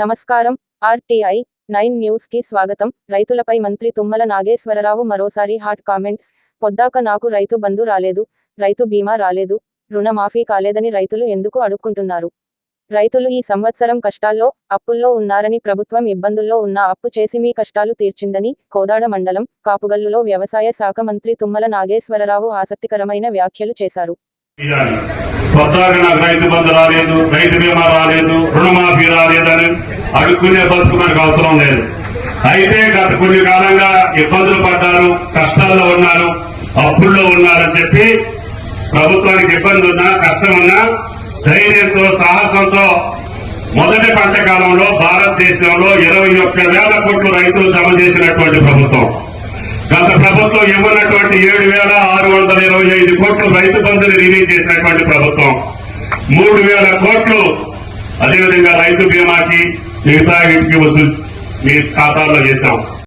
నమస్కారం. RTI nine న్యూస్కి స్వాగతం. రైతులపై మంత్రి తుమ్మల నాగేశ్వరరావు మరోసారి హాట్ కామెంట్స్. పొద్దాక నాకు రైతు బంధు రాలేదు. రైతు బీమా రాలేదు. రుణమాఫీ కాలేదని రైతులు ఎందుకు అడుక్కుంటున్నారు? రైతులు ఈ సంవత్సరం కష్టాల్లో అప్పుల్లో ఉన్నారని ప్రభుత్వం ఇబ్బందుల్లో ఉన్న అప్పు చేసి మీ కష్టాలు తీర్చిందని కోదాడ మండలం కాపుగల్లులో వ్యవసాయ శాఖ మంత్రి తుమ్మల నాగేశ్వరరావు ఆసక్తికరమైన వ్యాఖ్యలు చేశారు. నాకు రైతు బంధు రాలేదు రైతు బీమా రాలేదు రుణమాఫీ రాలేదని అడుక్కునే బతుకు మనకు అవసరం లేదు. అయితే గత కొన్ని కాలంగా ఇబ్బందులు పడ్డారు కష్టాల్లో ఉన్నారు అప్పుల్లో ఉన్నారని చెప్పి ప్రభుత్వానికి ఇబ్బంది ఉన్నా కష్టం ఉన్నా ధైర్యంతో సాహసంతో మొదటి పంట కాలంలో భారతదేశంలో ఇరవై ఒక్క వేల కోట్లు రైతులు జమ చేసినటువంటి ప్రభుత్వం. గత ప్రభుత్వం ఇవ్వనటువంటి ఏడు వేల ఆరు వందల ఇరవై ఐదు కోట్లు రైతు బంధుని రిలీజ్ చేసినటువంటి ప్రభుత్వం. మూడు వేల కోట్లు అదేవిధంగా రైతు బీమాకి మిగతా వీటికి వసూలు మీ ఖాతాల్లో చేశాం.